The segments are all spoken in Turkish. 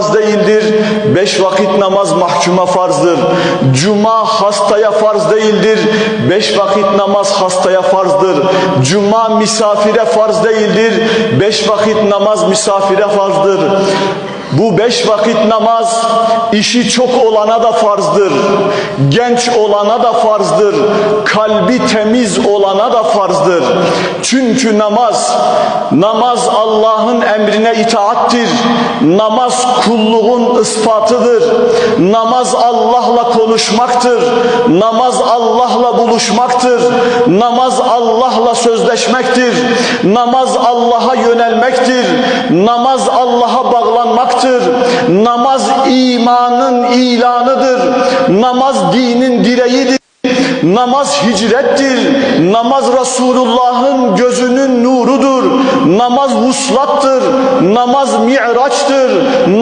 farz değildir. Beş vakit namaz mahkuma farzdır. Cuma hastaya farz değildir. Beş vakit namaz hastaya farzdır. Cuma misafire farz değildir. Beş vakit namaz misafire farzdır. Bu beş vakit namaz işi çok olana da farzdır. Genç olana da farzdır. Kalbi temiz olana da farzdır. Çünkü namaz, namaz Allah'ın emrine itaattir. Namaz kulluğun ispatıdır. Namaz Allah'la konuşmaktır. Namaz Allah'la buluşmaktır. Namaz Allah'la sözleşmektir. Namaz Allah'a yönelmektir. Namaz Allah'a bağlanmaktır. Namaz imanın ilanıdır. Namaz dinin direğidir. Namaz hicrettir. Namaz Resulullah'ın gözünün nurudur. Namaz vuslattır. Namaz mi'raçtır.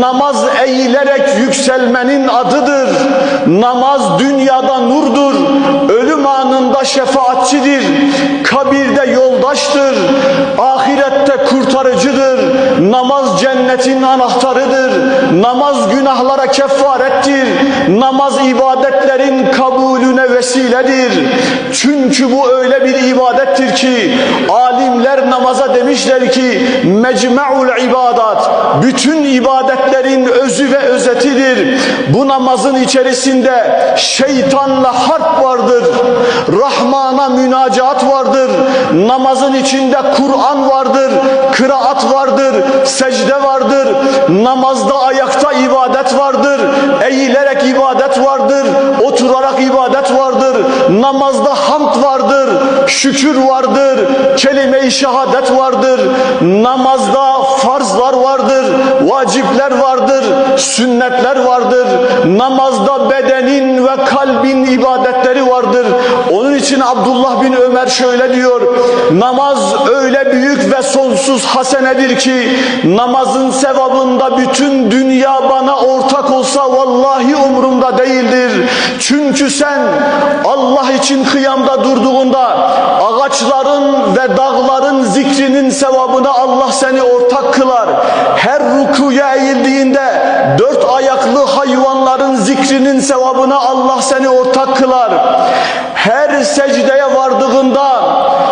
Namaz eğilerek yükselmenin adıdır. Namaz dünyada nurdur. Şefaatçidir. Kabirde yoldaştır. Ahirette kurtarıcıdır. Namaz cennetin anahtarıdır. Namaz günahlara kefarettir. Namaz ibadetlerin kabulüne vesiledir. Çünkü bu öyle bir ibadettir ki alimler namaza demişler ki mecmu'ul ibadat bütün ibadetlerin özü ve özetidir. Bu namazın içerisinde şeytanla harp vardır. Rahmana münacat vardır. Namazın içinde Kur'an vardır. Kıraat vardır. Secde vardır. Namazda ayakta ibadet vardır. Eğilerek ibadet vardır. Oturarak ibadet vardır. Namazda hamd vardır. Şükür vardır. Kelime-i şehadet vardır. Namazda farzlar vardır. Vacipler vardır. Sünnetler vardır. Namazda bedenin ve kalbin ibadetleri vardır. İçin Abdullah bin Ömer şöyle diyor. Namaz öyle büyük ve sonsuz hasenedir ki namazın sevabında bütün dünya bana ortak olsa vallahi umurumda değildir. Çünkü sen Allah için kıyamda durduğunda ağaçların ve dağların zikrinin sevabına Allah seni ortak kılar. Her rukuya eğildiğinde dört ayaklı hayvanların zikrinin sevabına Allah seni ortak kılar. Her secdeye vardığında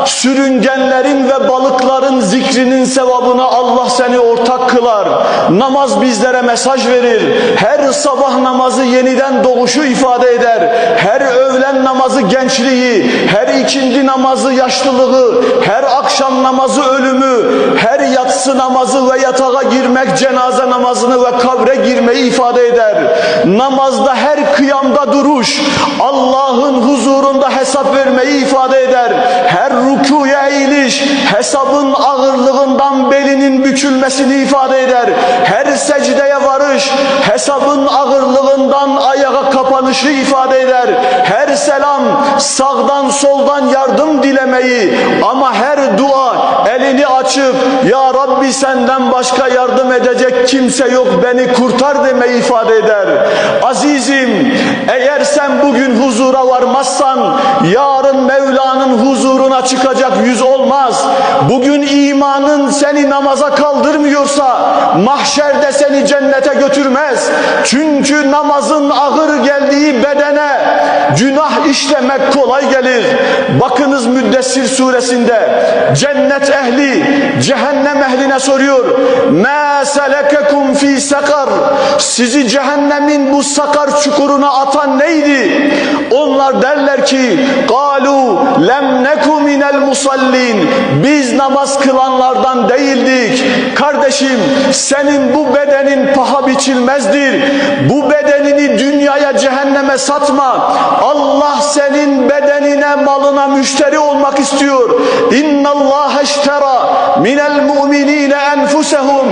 sürüngenlerin ve balıkların zikrinin sevabına Allah seni ortak kılar. Namaz bizlere mesaj verir. Her sabah namazı yeniden doğuşu ifade eder. Her öğlen namazı gençliği, her ikindi namazı yaşlılığı, her akşam namazı ölümü, her yatsı namazı ve yatağa girmek cenaze namazını ve kabre girmeyi ifade eder. Namazda her kıyamda duruş, Allah'ın huzurunda hesap vermeyi ifade eder. Her rükuya eğiliş, hesabın ağırlığından belinin bükülmesini ifade eder. Her secdeye varış, hesabın ağırlığından ayağa kapanışı ifade eder. Her selam sağdan soldan yardım dilemeyi ama her dua elini açıp ya Rabbi senden başka yardım edecek kimse yok beni kurtar demeyi ifade eder. Azizim eğer sen bugün huzura varmazsan yarın Mevla'nın huzuruna çıkacak yüz olmaz. Bugün imanın seni namaza kaldırmıyorsa mahşerde seni cennete götürmez. Çünkü namazın ağır geldiği bedene günah işlemek kolay gelir. Bakınız Müddessir suresinde cennet ehli cehennem ehline soruyor. Mâ selekekum fî sekar. Sizi cehennemin bu sakar çukuruna atan neydi? neydi? Onlar derler ki galu lem neku minel musallin biz namaz kılanlardan değildik. Kardeşim senin bu bedenin paha biçilmezdir. Bu bedenini dünyaya cehenneme satma. Allah senin bedenine malına müşteri olmak istiyor. İnnallaha iştera minel mu'minine enfusehum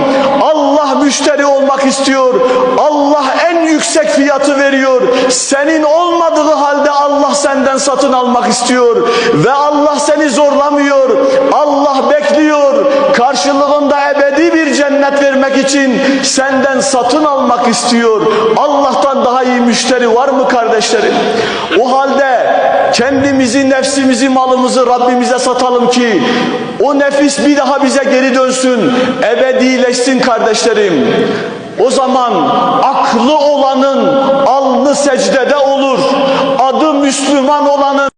Müşteri olmak istiyor. Allah en yüksek fiyatı veriyor. Senin olmadığı halde Allah senden satın almak istiyor. Ve Allah seni zorlamıyor. Allah bekliyor. Karşılığında ebedi bir cennet vermek için senden satın almak istiyor. Allah'tan daha iyi müşteri var mı kardeşlerim? O halde kendimizi, nefsimizi, malımızı Rabbimize satalım ki o nefis bir daha bize geri dönsün, ebedileşsin kardeşlerim. O zaman aklı olanın alnı secdede olur. Adı Müslüman olanın